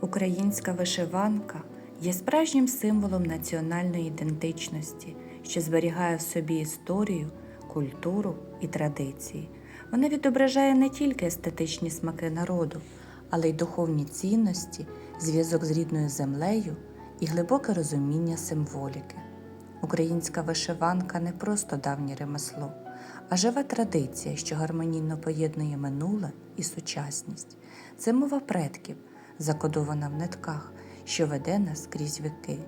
Українська вишиванка є справжнім символом національної ідентичності, що зберігає в собі історію, культуру і традиції. Вона відображає не тільки естетичні смаки народу, але й духовні цінності, зв'язок з рідною землею і глибоке розуміння символіки. Українська вишиванка не просто давнє ремесло, а жива традиція, що гармонійно поєднує минуле і сучасність. Це мова предків, закодована в нитках, що веде нас крізь віки.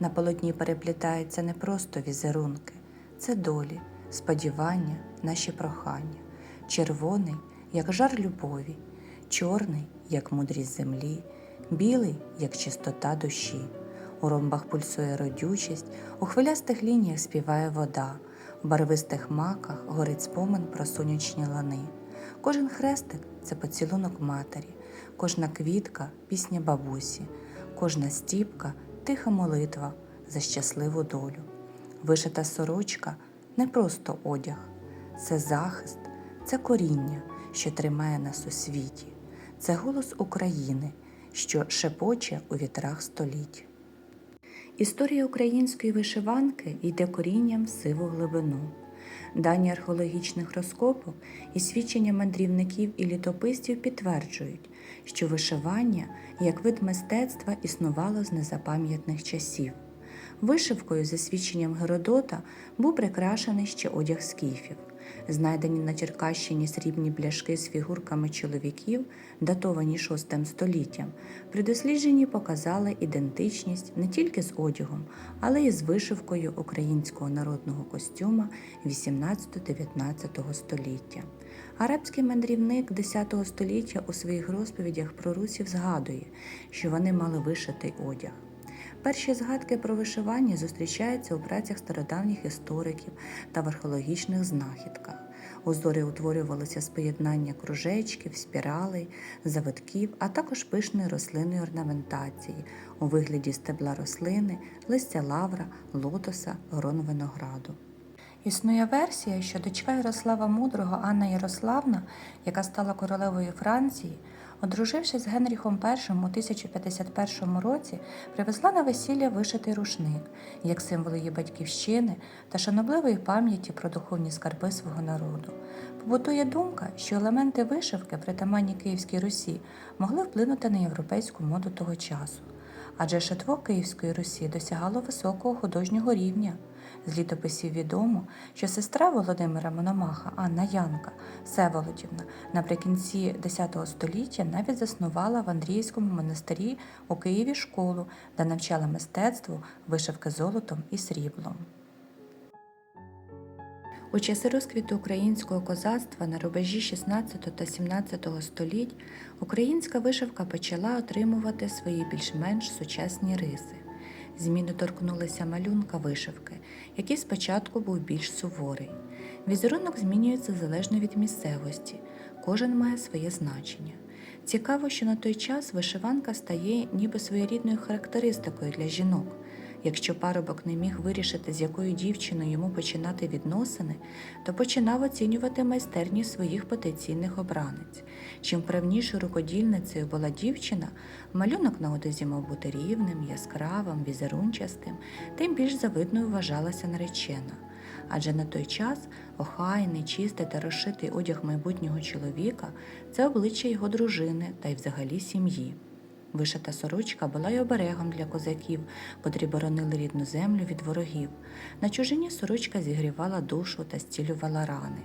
На полотні переплітаються не просто візерунки, це долі, сподівання, наші прохання. Червоний, як жар любові, чорний, як мудрість землі, білий, як чистота душі. У ромбах пульсує родючість, у хвилястих лініях співає вода, у барвистих маках горить спомин про сонячні лани. Кожен хрестик це поцілунок матері, кожна квітка пісня бабусі, кожна стіпка тиха молитва за щасливу долю. Вишита сорочка не просто одяг, це захист, це коріння, що тримає нас у світі, це голос України, що шепоче у вітрах століть. Історія української вишиванки йде корінням в сиву глибину. Дані археологічних розкопок і свідчення мандрівників і літописців підтверджують, що вишивання як вид мистецтва існувало з незапам'ятних часів. Вишивкою, за свідченням Геродота, був прикрашений ще одяг скіфів. Знайдені на Черкащині срібні пляшки з фігурками чоловіків, датовані VI століттям, при дослідженні показали ідентичність не тільки з одягом, але й з вишивкою українського народного костюма 18-19 століття. Арабський мандрівник X століття у своїх розповідях про русів згадує, що вони мали вишитий одяг. Перші згадки про вишивання зустрічаються у працях стародавніх істориків та в археологічних знахідках. Узори утворювалися з поєднання кружечків, спіралей, завитків, а також пишної рослинної орнаментації у вигляді стебла рослини, листя лавра, лотоса, грон винограду. Існує версія, що дочка Ярослава Мудрого Анна Ярославна, яка стала королевою Франції, одружившись з Генріхом І у 1051 році, привезла на весілля вишитий рушник як символ її батьківщини та шанобливої пам'яті про духовні скарби свого народу. Побутує думка, що елементи вишивки, притаманні Київській Русі, могли вплинути на європейську моду того часу. Адже шитво Київської Русі досягало високого художнього рівня. З літописів відомо, що сестра Володимира Мономаха Анна Янка Всеволодівна наприкінці X століття навіть заснувала в Андріївському монастирі у Києві школу, де навчала мистецтву вишивки золотом і сріблом. У часи розквіту українського козацтва на рубежі 16 та 17 століть українська вишивка почала отримувати свої більш-менш сучасні риси. Зміни торкнулися малюнка вишивки, який спочатку був більш суворий. Візерунок змінюється залежно від місцевості, кожен має своє значення. Цікаво, що на той час вишиванка стає ніби своєрідною характеристикою для жінок. Якщо парубок не міг вирішити, з якою дівчиною йому починати відносини, то починав оцінювати майстерність своїх потенційних обранець. Чим правнішою рукодільницею була дівчина, малюнок на одязі мав бути рівним, яскравим, візерунчастим, тим більш завидною вважалася наречена. Адже на той час охайний, чистий та розшитий одяг майбутнього чоловіка це обличчя його дружини та й взагалі сім'ї. Вишита сорочка була й оберегом для козаків, котрі боронили рідну землю від ворогів. На чужині сорочка зігрівала душу та зцілювала рани.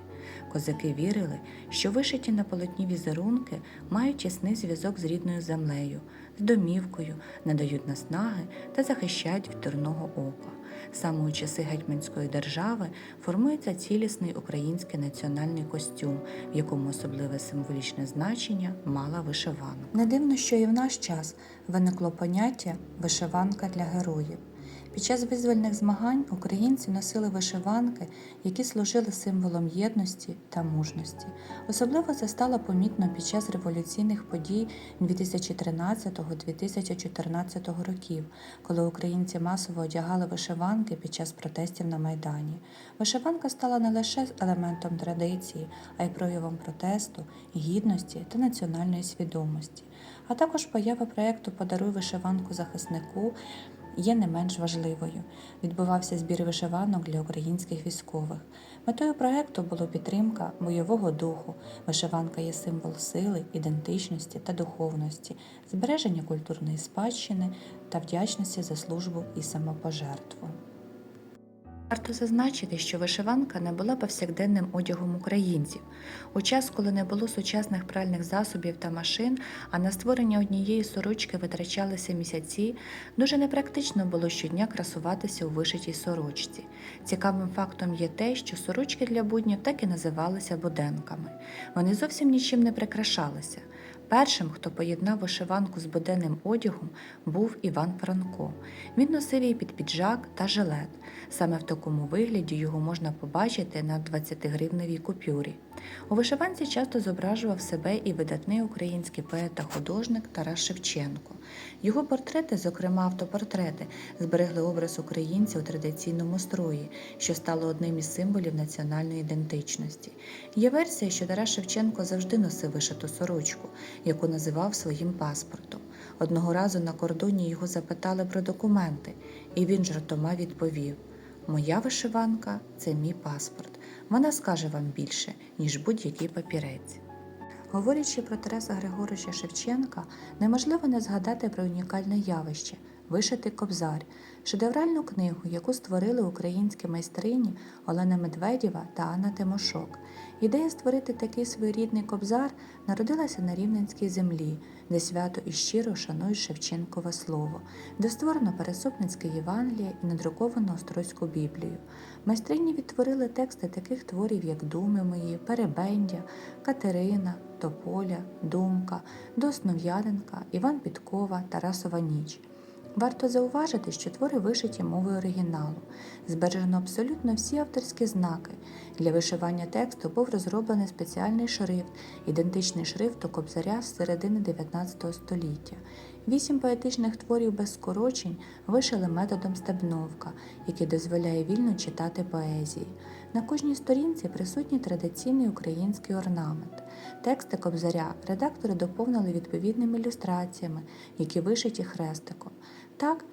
Козаки вірили, що вишиті на полотні візерунки мають тісний зв'язок з рідною землею, з домівкою, надають наснаги та захищають від дурного ока. Саме у часи гетьманської держави формується цілісний український національний костюм, в якому особливе символічне значення мала вишиванка. Не дивно, що і в наш час виникло поняття вишиванка для героїв. Під час визвольних змагань українці носили вишиванки, які служили символом єдності та мужності. Особливо це стало помітно під час революційних подій 2013-2014 років, коли українці масово одягали вишиванки під час протестів на Майдані. Вишиванка стала не лише елементом традиції, а й проявом протесту, гідності та національної свідомості. а також поява проєкту Подаруй вишиванку захиснику є не менш важливою. Відбувався збір вишиванок для українських військових. Метою проєкту було підтримка бойового духу. Вишиванка є символ сили, ідентичності та духовності, збереження культурної спадщини та вдячності за службу і самопожертву. Варто зазначити, що вишиванка не була повсякденним одягом українців. У час, коли не було сучасних пральних засобів та машин, а на створення однієї сорочки витрачалися місяці, дуже непрактично було щодня красуватися у вишитій сорочці. Цікавим фактом є те, що сорочки для буднів так і називалися буденками. Вони зовсім нічим не прикрашалися. Першим, хто поєднав вишиванку з буденним одягом, був Іван Франко. Він носив її під піджак та жилет. Саме в такому вигляді його можна побачити на 20-гривневій купюрі. У вишиванці часто зображував себе і видатний український поет та художник Тарас Шевченко. Його портрети, зокрема автопортрети, зберегли образ українця у традиційному строї, що стало одним із символів національної ідентичності. Є версія, що Тарас Шевченко завжди носив вишиту сорочку, яку називав своїм паспортом. Одного разу на кордоні його запитали про документи, і він жартома відповів: Моя вишиванка це мій паспорт. Вона скаже вам більше, ніж будь-який папірець. Говорячи про Тараса Григоровича Шевченка, неможливо не згадати про унікальне явище вишитий кобзар, шедевральну книгу, яку створили українські майстрині Олена Медведєва та Анна Тимошок. Ідея створити такий своєрідний кобзар народилася на Рівненській землі, де свято і щиро шанують Шевченкове слово, де створено Пересопницьке Євангеліє і надруковано Острозьку Біблію. Майстрині відтворили тексти таких творів, як Думи мої, Перебендя, Катерина, Тополя, Думка, Доснов'яденка, Іван Підкова, Тарасова ніч. Варто зауважити, що твори вишиті мовою оригіналу. Збережено абсолютно всі авторські знаки. Для вишивання тексту був розроблений спеціальний шрифт, ідентичний шрифту кобзаря з середини 19 століття. Вісім поетичних творів без скорочень вишили методом стебновка, який дозволяє вільно читати поезії. На кожній сторінці присутній традиційний український орнамент. Тексти кобзаря редактори доповнили відповідними ілюстраціями, які вишиті хрестиком. Так,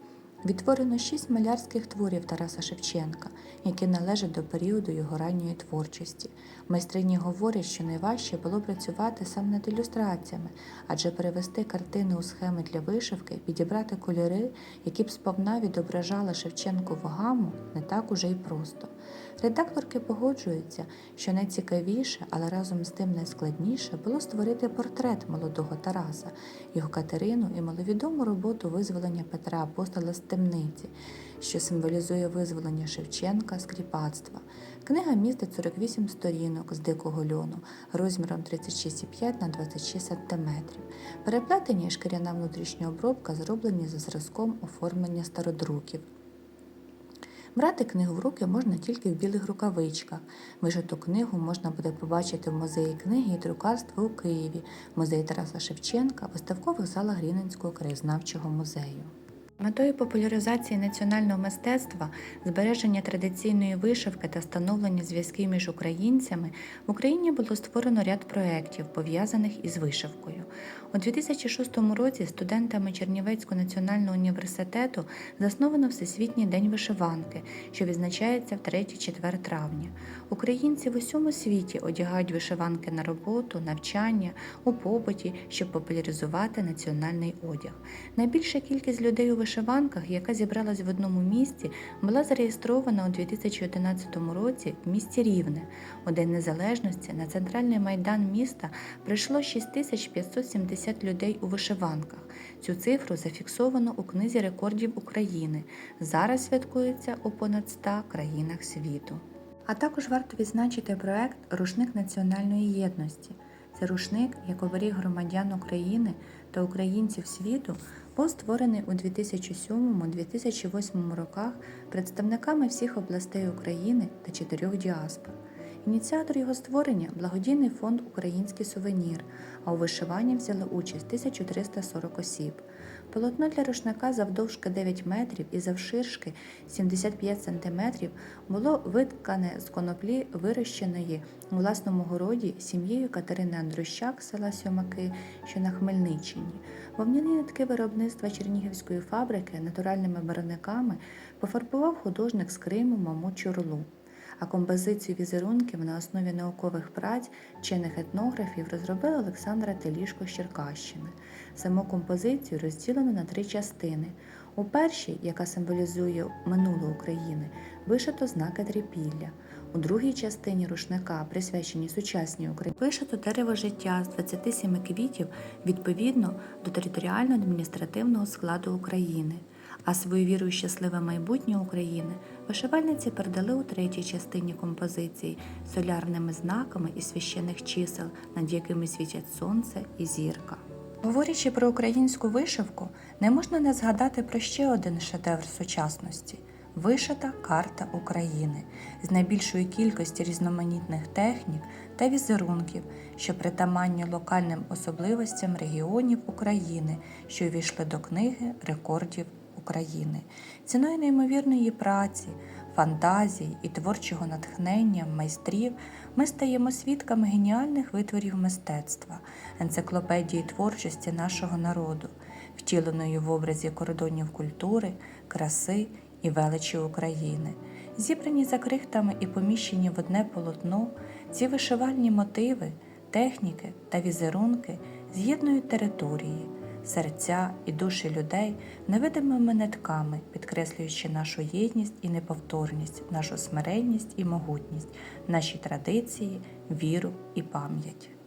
відтворено шість малярських творів Тараса Шевченка, які належать до періоду його ранньої творчості. Майстрині говорять, що найважче було працювати саме над ілюстраціями, адже перевести картини у схеми для вишивки, підібрати кольори, які б сповна відображали Шевченкову гаму, не так уже й просто. Редакторки погоджуються, що найцікавіше, але разом з тим найскладніше було створити портрет молодого Тараса, його Катерину і маловідому роботу визволення Петра Апостола темниці, що символізує визволення Шевченка з кріпацтва. Книга містить 48 сторінок з дикого льону розміром 36,5 на 26 см. Переплетення і шкіряна внутрішня обробка зроблені за зразком оформлення стародруків. Брати книгу в руки можна тільки в білих рукавичках. Вишиту книгу можна буде побачити в музеї книги і друкарства у Києві, музеї Тараса Шевченка, виставкових залах Рівненського краєзнавчого музею. Метою популяризації національного мистецтва, збереження традиційної вишивки та встановлення зв'язків між українцями в Україні було створено ряд проєктів, пов'язаних із вишивкою. У 2006 році студентами Чернівецького національного університету засновано Всесвітній день вишиванки, що відзначається в 3-4 травня. Українці в усьому світі одягають вишиванки на роботу, навчання, у побуті, щоб популяризувати національний одяг. Найбільша кількість людей у вишиванках, яка зібралась в одному місці, була зареєстрована у 2011 році в місті Рівне. У День Незалежності на центральний майдан міста прийшло 6570 людей у вишиванках. Цю цифру зафіксовано у книзі рекордів України. Зараз святкується у понад 100 країнах світу. А також варто відзначити проект Рушник національної єдності. Це рушник, як оберіг громадян України та українців світу, був створений у 2007-2008 роках представниками всіх областей України та чотирьох діаспор. Ініціатор його створення благодійний фонд Український сувенір, а у вишиванні взяли участь 1340 осіб. Полотно для рушника завдовжки 9 метрів і завширшки 75 сантиметрів було виткане з коноплі, вирощеної у власному городі сім'єю Катерини Андрущак села Сьомаки, що на Хмельниччині. Вовняні нитки виробництва Чернігівської фабрики натуральними барвниками пофарбував художник з Криму Мамут Чурлу, а композицію візерунків на основі наукових праць чинних етнографів розробила Олександра Телішко з Черкащини. Саму композицію розділено на три частини. У першій, яка символізує минуле України, вишито знаки трипілля. У другій частині рушника, присвяченій сучасній Україні, вишито дерево життя з 27 квітів відповідно до територіально-адміністративного складу України. А свою віру у щасливе майбутнє України вишивальниці передали у третій частині композиції солярними знаками і священих чисел, над якими світять сонце і зірка. Говорячи про українську вишивку, не можна не згадати про ще один шедевр сучасності вишита карта України з найбільшою кількістю різноманітних технік та візерунків, що притаманні локальним особливостям регіонів України, що увійшли до книги рекордів України. Ціною неймовірної праці, фантазії і творчого натхнення майстрів ми стаємо свідками геніальних витворів мистецтва, енциклопедії творчості нашого народу, втіленої в образі кордонів культури, краси і величі України. Зібрані за крихтами і поміщені в одне полотно, ці вишивальні мотиви, техніки та візерунки з'єднують території, серця і душі людей невидимими нитками, підкреслюючи нашу єдність і неповторність, нашу смиренність і могутність, наші традиції, віру і пам'ять.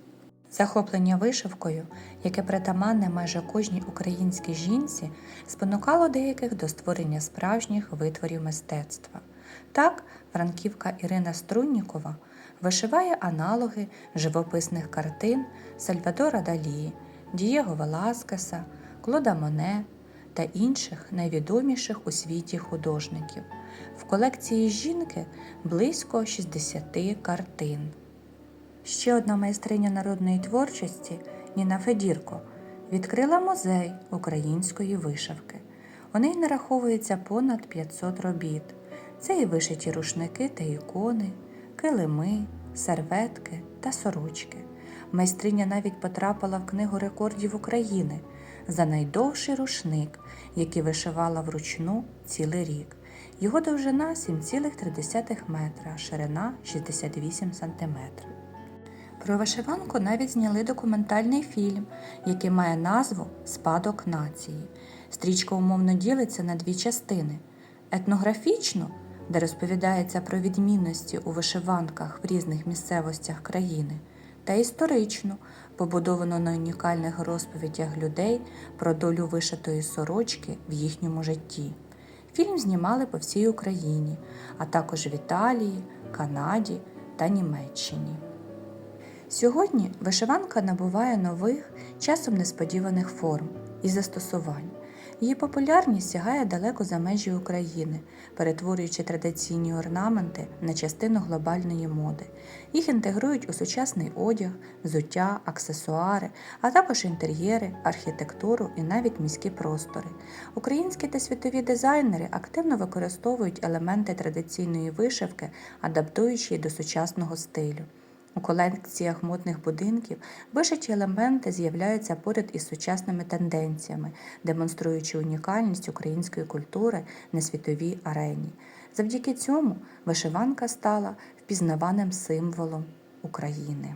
Захоплення вишивкою, яке притаманне майже кожній українській жінці, спонукало деяких до створення справжніх витворів мистецтва. Так, франківка Ірина Струннікова вишиває аналоги живописних картин Сальвадора Далі, Дієго Веласкеса, Клода Моне та інших найвідоміших у світі художників. В колекції жінки близько 60 картин. Ще одна майстриня народної творчості Ніна Федірко відкрила музей української вишивки. У неї нараховується понад 500 робіт. Це і вишиті рушники та ікони, килими, серветки та сорочки. Майстриня навіть потрапила в книгу рекордів України за найдовший рушник, який вишивала вручну цілий рік. Його довжина 7,3 метра, ширина 68 сантиметрів. Про вишиванку навіть зняли документальний фільм, який має назву Спадок нації. Стрічка умовно ділиться на дві частини: етнографічну, де розповідається про відмінності у вишиванках в різних місцевостях країни, та історичну, побудовану на унікальних розповідях людей про долю вишитої сорочки в їхньому житті. Фільм знімали по всій Україні, а також в Італії, Канаді та Німеччині. Сьогодні вишиванка набуває нових, часом несподіваних форм і застосувань. Її популярність сягає далеко за межі України, перетворюючи традиційні орнаменти на частину глобальної моди. Їх інтегрують у сучасний одяг, взуття, аксесуари, а також інтер'єри, архітектуру і навіть міські простори. Українські та світові дизайнери активно використовують елементи традиційної вишивки, адаптуючи її до сучасного стилю. У колекціях модних будинків вишиті елементи з'являються поряд із сучасними тенденціями, демонструючи унікальність української культури на світовій арені. Завдяки цьому вишиванка стала впізнаваним символом України.